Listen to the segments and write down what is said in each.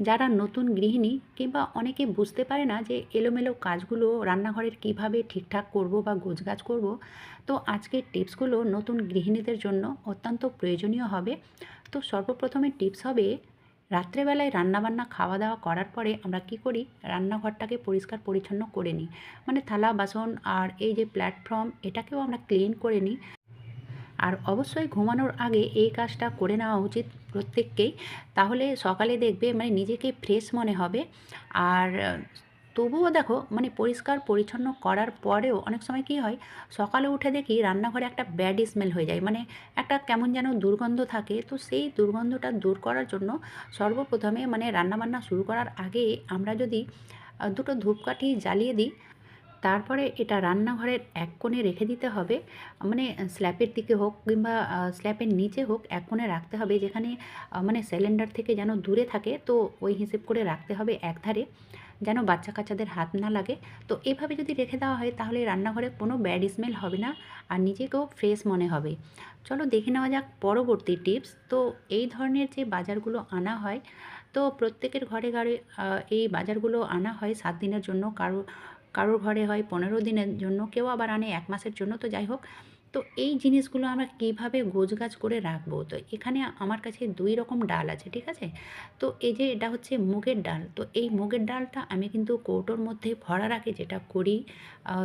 যারা নতুন গৃহিণী কিংবা অনেকে বুঝতে পারে না যে এলোমেলো কাজগুলো রান্নাঘরের কীভাবে ঠিকঠাক করব বা গোছগাছ করব, তো আজকের টিপসগুলো নতুন গৃহিণীদের জন্য অত্যন্ত প্রয়োজনীয় হবে। তো সর্বপ্রথমে টিপস হবে, রাত্রেবেলায় রান্নাবান্না খাওয়া দাওয়া করার পরে আমরা কি করি? রান্নাঘরটাকে পরিষ্কার পরিচ্ছন্ন করে নিই। মানে থালা, বাসন আর এই যে প্ল্যাটফর্ম এটাকেও আমরা ক্লিন করে নিই। আর অবশ্যই ঘুমানোর আগে এই কাজটা করে নেওয়া উচিত। প্রত্যেককেই, তাহলে সকালে দেখবে মানে নিজেকে ফ্রেশ মনে হবে। আর তবুও দেখো মানে পরিষ্কার পরিচ্ছন্ন করার পরেও অনেক সময় কী হয়, সকালে উঠে দেখি রান্নাঘরে একটা ব্যাড স্মেল হয়ে যায়। মানে একটা কেমন যেন দুর্গন্ধ থাকে। তো সেই দুর্গন্ধটা দূর করার জন্য সর্বপ্রথমে মানে রান্নাবান্না শুরু করার আগে আমরা যদি দুটো ধূপকাঠি জ্বালিয়ে দিই তারপরে এটা রান্নাঘরের এক কোণে রেখে দিতে হবে। মানে স্ল্যাপের দিকে হোক কিংবা স্ল্যাপের নিচে হোক এক কোণে রাখতে হবে। যেখানে মানে সিলিন্ডার থেকে যেন দূরে থাকে, তো ওই হিসেব করে রাখতে হবে একধারে, যেন বাচ্চা কাচ্চাদের হাত না লাগে। তো এভাবে যদি রেখে দেওয়া হয়, তাহলে রান্নাঘরে কোনো ব্যাড স্মেল হবে না, আর নিজেকেও ফ্রেশ মনে হবে। চলো দেখে নেওয়া যাক পরবর্তী টিপস তো এই ধরনের যে বাজারগুলো আনা হয়, তো প্রত্যেকের ঘরে ঘরে এই বাজারগুলো আনা হয় সাত দিনের জন্য। কারও কারোর ঘরে হয় পনেরো দিনের জন্য, কেউ আবার আনে এক মাসের জন্য, তো যাই হোক। তো এই জিনিসগুলো আমরা কীভাবে গোছগাছ করে রাখব? তো এখানে আমার কাছে দুই রকম ডাল আছে, ঠিক আছে? তো এই যে এটা হচ্ছে মুগের ডাল। তো এই মুগের ডালটা আমি কিন্তু কৌটোর মধ্যে ভরা রাখি, যেটা করি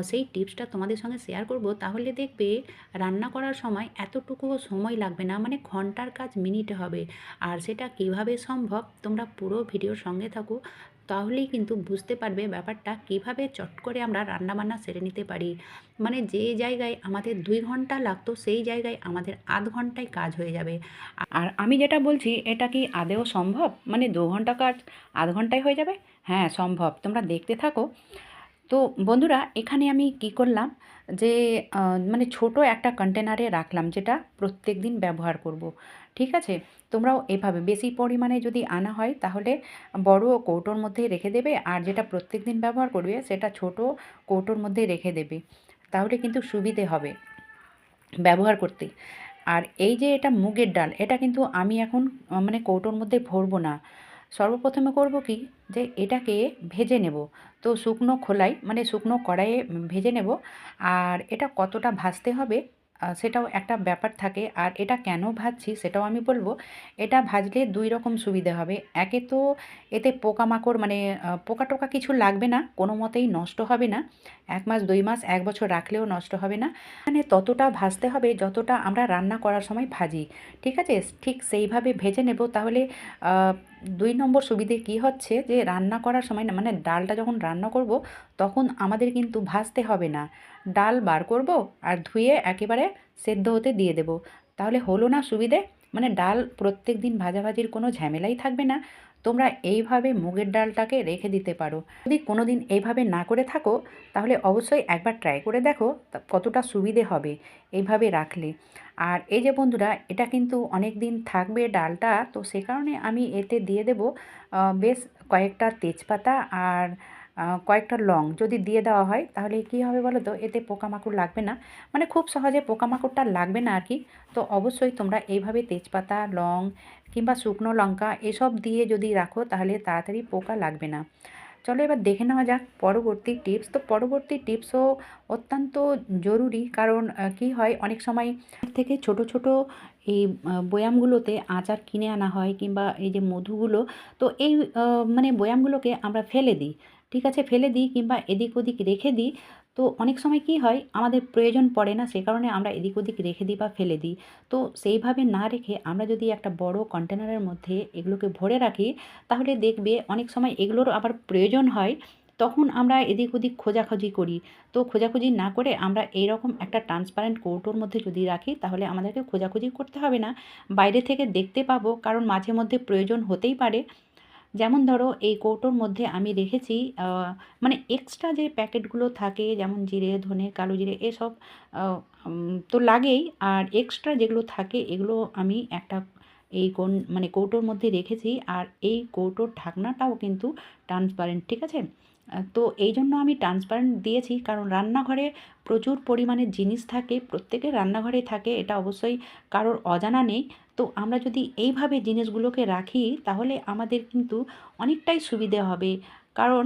সেই টিপসটা তোমাদের সঙ্গে শেয়ার করব। তাহলে দেখবে রান্না করার সময় এতটুকুও সময় লাগবে না মানে ঘণ্টার কাজ মিনিটে হবে। আর সেটা কীভাবে সম্ভব তোমরা পুরো ভিডিওর সঙ্গে থাকো। তাহলেই কিন্তু বুঝতে পারবে ব্যাপারটা কীভাবে চট করে আমরা রান্নাবান্না সেরে নিতে পারি। মানে যে জায়গায় আমাদের দুই ঘণ্টা লাগতো, সেই জায়গায় আমাদের আধ ঘন্টায় কাজ হয়ে যাবে। আর আমি যেটা বলছি, এটা কি আদেও সম্ভব? মানে দু ঘণ্টা কাজ আধ ঘন্টায় হয়ে যাবে? হ্যাঁ সম্ভব। তোমরা দেখতে থাকো। তো বন্ধুরা, এখানে আমি কি করলাম যে মানে ছোট একটা কন্টেনারে রাখলাম, যেটা প্রত্যেক দিন ব্যবহার করব। ঠিক আছে? তোমরাও এভাবে বেশি পরিমাণে যদি আনা হয়, তাহলে বড় কৌটোর মধ্যে রেখে দেবে। আর যেটা প্রত্যেক দিন ব্যবহার করবে, সেটা ছোট কৌটোর মধ্যে রেখে দেবে। তাহলে কিন্তু সুবিধে হবে ব্যবহার করতে। আর এই যে এটা মুগের ডাল, এটা কিন্তু আমি এখন মানে কৌটোর মধ্যে ভরবো না। সর্বপ্রথমে করব কি? যে এটাকে ভেজে নেব। তো শুকনো খোলাই মানে শুকনো কড়াইয়ে ভেজে নেব। আর এটা কতটা ভাজতে হবে সেটাও একটা ব্যাপার থাকে। আর এটা কেন ভাজছি সেটাও আমি বলব, এটা ভাজলে দুই রকম সুবিধে হবে। একে তো এতে পোকামাকড় মানে পোকা টোকা কিছু লাগবে না, কোনো মতেই নষ্ট হবে না। এক মাস, দুই মাস, এক বছর রাখলেও নষ্ট হবে না। মানে ততটা ভাজতে হবে যতটা আমরা রান্না করার সময় ভাজি। ঠিক আছে? ঠিক সেইভাবে ভেজে নেব। তাহলে দুই নম্বর সুবিধে কি হচ্ছে যে, রান্না করার সময় না মানে ডালটা যখন রান্না করব, তখন আমাদের কিন্তু ভাজতে হবে না। ডাল বার করব আর ধুয়ে একেবারে সেদ্ধ হতে দিয়ে দেব। তাহলে হলো না সুবিধে? মানে ডাল প্রত্যেক দিন ভাজাভাজির কোনো ঝামেলাই থাকবে না। তোমরা এইভাবে মুগের ডালটাকে রেখে দিতে পারো। যদি কোনো দিন এইভাবে না করে থাকো, তাহলে অবশ্যই একবার ট্রাই করে দেখো কতটা সুবিধে হবে এইভাবে রাখলে। আর এই যে বন্ধুরা, এটা কিন্তু অনেক দিন থাকবে ডালটা, তো সে কারণে আমি এতে দিয়ে দেব বেশ কয়েকটা তেজপাতা আর কয়েকটা লং যদি দিয়ে দেওয়া হয়, তাহলে কী হবে বলো তো এতে পোকামাকড় লাগবে না। মানে খুব সহজে পোকামাকড়টা লাগবে না আর কি তো অবশ্যই তোমরা এইভাবে তেজপাতা লং কিংবা শুকনো লঙ্কা এসব দিয়ে যদি রাখো, তাহলে তাড়াতাড়ি পোকা লাগবে না। চলো এবার দেখে নেওয়া যাক পরবর্তী টিপস তো পরবর্তী টিপসও অত্যন্ত জরুরি। কারণ কি হয়? অনেক সময় থেকে ছোট ছোট এই বয়ামগুলোতে আচার কিনে আনা হয় কিংবা এই যে মধুগুলো, তো এই মানে বয়ামগুলোকে আমরা ফেলে দিই। ঠিক আছে, ফেলে দিই কিংবা এদিক ওদিক রেখে দিই। তো অনেক সময় কি হয়, আমাদের প্রয়োজন পড়ে না, সে কারণে আমরা এদিক ওদিক রেখে দিই বা ফেলে দিই। তো সেইভাবে না রেখে আমরা যদি একটা বড় কন্টেনারের মধ্যে এগুলোকে ভরে রাখি, তাহলে দেখবে অনেক সময় এগুলোর আবার প্রয়োজন হয়, তখন আমরা এদিক ওদিক খোঁজাখুঁজি করি। তো খোঁজাখুঁজি না করে আমরা এইরকম একটা ট্রান্সপারেন্ট কৌটোর মধ্যে যদি রাখি, তাহলে আমাদেরকে খোঁজাখুঁজি করতে হবে না। বাইরে থেকে দেখতে পাবো, কারণ মাঝে মধ্যে প্রয়োজন হতেই পারে। যেমন ধরো এই কৌটোর মধ্যে আমি রেখেছি মানে এক্সট্রা যে প্যাকেটগুলো থাকে, যেমন জিরে, ধনে, কালো জিরে, এসব তো লাগেই। আর এক্সট্রা যেগুলো থাকে, এগুলো আমি একটা এই কোন মানে কৌটোর মধ্যে রেখেছি। আর এই কৌটোর ঢাকনাটাও কিন্তু ট্রান্সপারেন্ট ঠিক আছে? তো এই জন্য আমি ট্রান্সপারেন্ট দিয়েছি। কারণ রান্নাঘরে প্রচুর পরিমাণে জিনিস থাকে, প্রত্যেকের রান্নাঘরে থাকে, এটা অবশ্যই কারোর অজানা নেই। তো আমরা যদি এইভাবে জিনিসগুলোকে রাখি, তাহলে আমাদের কিন্তু অনেকটাই সুবিধে হবে। কারণ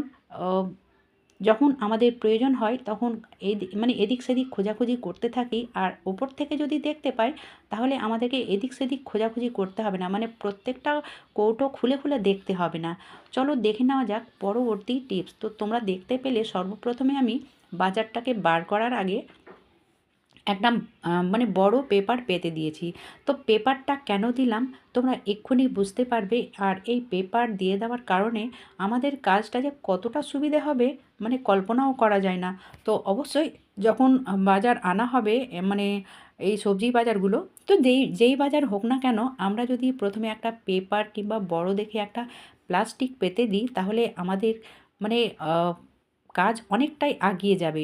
যখন আমাদের প্রয়োজন হয়, তখন এদি মানে এদিক সেদিক খোঁজাখুঁজি করতে থাকি। আর ওপর থেকে যদি দেখতে পাই, তাহলে আমাদেরকে এদিক সেদিক খোঁজাখুঁজি করতে হবে না। মানে প্রত্যেকটা কৌটো খুলে খুলে দেখতে হবে না। চলো দেখে নেওয়া যাক পরবর্তী টিপস। তো তোমরা দেখতে পেলে সর্বপ্রথমে আমি বাজারটাকে বার করার আগে একটা মানে বড় পেপার পেতে দিয়েছি। তো পেপারটা কেন দিলাম? তোমরা এক্ষুনি বুঝতে পারবে। আর এই পেপার দিয়ে দেওয়ার কারণে আমাদের কাজটা যে কতটা সুবিধে হবে মানে কল্পনাও করা যায় না। তো অবশ্যই যখন বাজার আনা হবে মানে এই সবজি বাজারগুলো, তো যেই যেই বাজার হোক না কেন, আমরা যদি প্রথমে একটা পেপার কিংবা বড় দেখে একটা প্লাস্টিক পেতে দিই, তাহলে আমাদের মানে কাজ অনেকটাই আগিয়ে যাবে।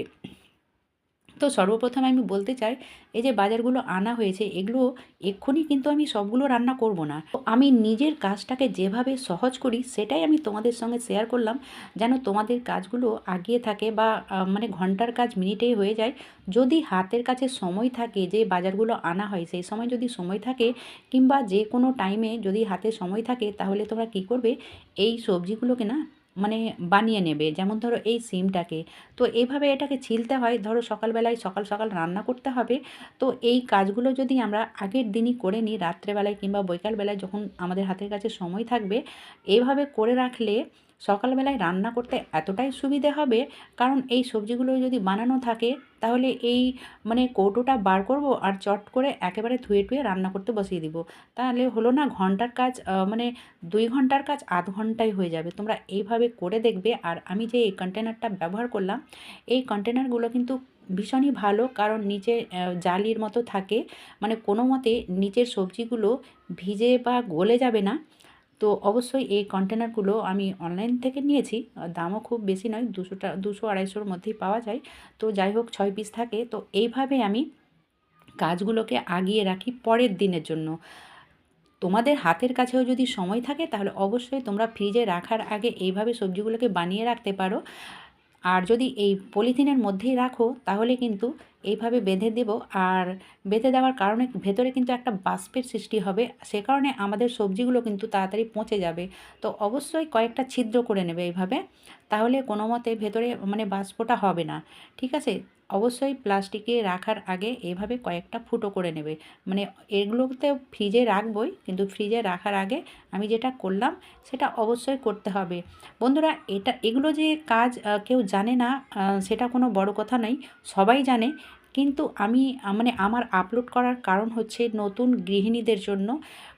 তো সর্বপ্রথম আমি বলতে চাই, এই যে বাজারগুলো আনা হয়েছে, এগুলো এক্ষুনি কিন্তু আমি সবগুলো রান্না করব না। তো আমি নিজের কাজটাকে যেভাবে সহজ করি, সেটাই আমি তোমাদের সঙ্গে শেয়ার করলাম, যেন তোমাদের কাজগুলো আগিয়ে থাকে বা মানে ঘণ্টার কাজ মিনিটেই হয়ে যায়। যদি হাতের কাছে সময় থাকে যে বাজারগুলো আনা হয়, সেই সময় যদি সময় থাকে কিংবা যে কোনো টাইমে যদি হাতে সময় থাকে, তাহলে তোমরা কী করবে? এই সবজিগুলোকে না মানে বানিয়ে নেবে। যেমন ধরো এই সিমটাকে। তো এইভাবে এটাকে ছিলতে হয়। ধরো সকালবেলায় সকাল সকাল রান্না করতে হবে। তো এই কাজগুলো যদি আমরা আগের দিনই করে নিই, রাত্রেবেলায় কিংবা বৈকালবেলায় যখন আমাদের হাতের কাছে সময় থাকবে এইভাবে করে রাখলে সকালবেলায় রান্না করতে এতটাই সুবিধে হবে, কারণ এই সবজিগুলো যদি বানানো থাকে, তাহলে এই মানে কৌটোটা বার করব আর চট করে একেবারে ধুয়ে টুয়ে রান্না করতে বসিয়ে দিব। তাহলে হলো না, ঘণ্টার কাজ মানে দুই ঘণ্টার কাজ আধ ঘন্টায় হয়ে যাবে। তোমরা এইভাবে করে দেখবে আর আমি যে এই কন্টেনারটা ব্যবহার করলাম, এই কন্টেনারগুলো কিন্তু ভীষণই ভালো, কারণ নিচে জালির মতো থাকে। মানে কোনো মতে নিচের সবজিগুলো ভিজে বা গলে যাবে না। তো অবশ্যই এই কন্টেনারগুলো আমি অনলাইন থেকে নিয়েছি। দামও খুব বেশি নয়, দুশোটা, দুশো আড়াইশোর মধ্যেই পাওয়া যায়। তো যাই হোক, ছয় পিস থাকে। তো এইভাবে আমি কাজগুলোকে আগিয়ে রাখি পরের দিনের জন্য। তোমাদের হাতের কাছেও যদি সময় থাকে, তাহলে অবশ্যই তোমরা ফ্রিজে রাখার আগে এইভাবে সবজিগুলোকে বানিয়ে রাখতে পারো। আর যদি এই পলিথিনের মধ্যেই রাখো, তাহলে কিন্তু এইভাবে বেঁধে দেব। আর বেঁধে দেওয়ার কারণে ভেতরে কিন্তু একটা বাষ্পের সৃষ্টি হবে। সে কারণে আমাদের সবজিগুলো কিন্তু তাড়াতাড়ি পচে যাবে। তো অবশ্যই কয়েকটা ছিদ্র করে নেবে এইভাবে। তাহলে কোনো মতে ভেতরে মানে বাষ্পটা হবে না। ঠিক আছে? অবশ্যই প্লাস্টিকে রাখার আগে এভাবে কয়েকটা ফুটো করে নেবে। মানে এগুলোতে ফ্রিজে রাখবই, কিন্তু ফ্রিজে রাখার আগে আমি যেটা করলাম, সেটা অবশ্যই করতে হবে। বন্ধুরা, এটা এগুলো যে কাজ কেউ জানে না সেটা কোনো বড় কথা নয় সবাই জানে কিন্তু আমি মানে আমার আপলোড করার কারণ হচ্ছে নতুন গৃহিণীদের জন্য।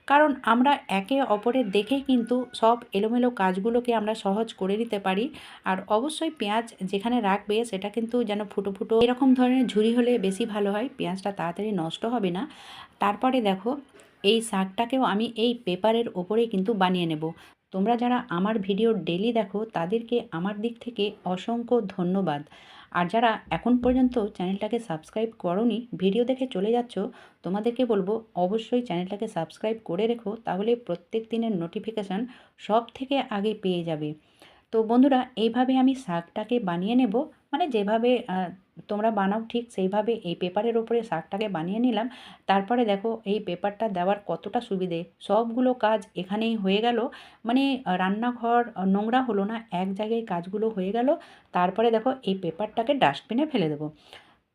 কারণ আমরা একে অপরের দেখেই কিন্তু সব এলোমেলো কাজগুলোকে আমরা সহজ করে নিতে পারি। আর অবশ্যই পেঁয়াজ যেখানে রাখবে সেটা কিন্তু যেন ফুটো ফুটো এরকম ধরনের ঝুরি হলে বেশি ভালো হয়। পেঁয়াজটা তাড়াতাড়ি নষ্ট হবে না। তারপরে দেখো, এই শাকটাকেও আমি এই পেপারের ওপরেই কিন্তু বানিয়ে নেব। তোমরা যারা আমার ভিডিও ডেলি দেখো, তাদেরকে আমার দিক থেকে অসংখ্য ধন্যবাদ। আর যারা এখন পর্যন্ত চ্যানেলটাকে সাবস্ক্রাইব করনি, ভিডিও দেখে চলে যাচ্ছ, তোমাদেরকে বলব অবশ্যই চ্যানেলটাকে সাবস্ক্রাইব করে রেখো, তাহলে প্রত্যেক দিনের নোটিফিকেশান সব থেকে আগে পেয়ে যাবে। তো বন্ধুরা, এইভাবে আমি শাকটাকে বানিয়ে নেব। মানে যেভাবে তোমরা বানাও ঠিক সেইভাবে এই পেপারের ওপরে শাকটাকে বানিয়ে নিলাম। তারপরে দেখো এই পেপারটা দেওয়ার কতটা সুবিধে? সবগুলো কাজ এখানেই হয়ে গেল। মানে রান্নাঘর নোংরা হলো না, এক জায়গায় কাজগুলো হয়ে গেল। তারপরে দেখো এই পেপারটাকে ডাস্টবিনে ফেলে দেবো।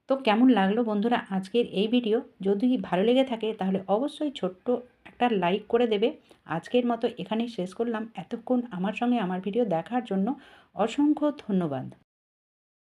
তো কেমন লাগল বন্ধুরা আজকের এই ভিডিও? যদি ভালো লেগে থাকে তাহলে অবশ্যই ছোট্ট একটা লাইক করে দেবে। আজকের মতো এখানেই শেষ করলাম। এতক্ষণ আমার সঙ্গে আমার ভিডিও দেখার জন্য অসংখ্য ধন্যবাদ।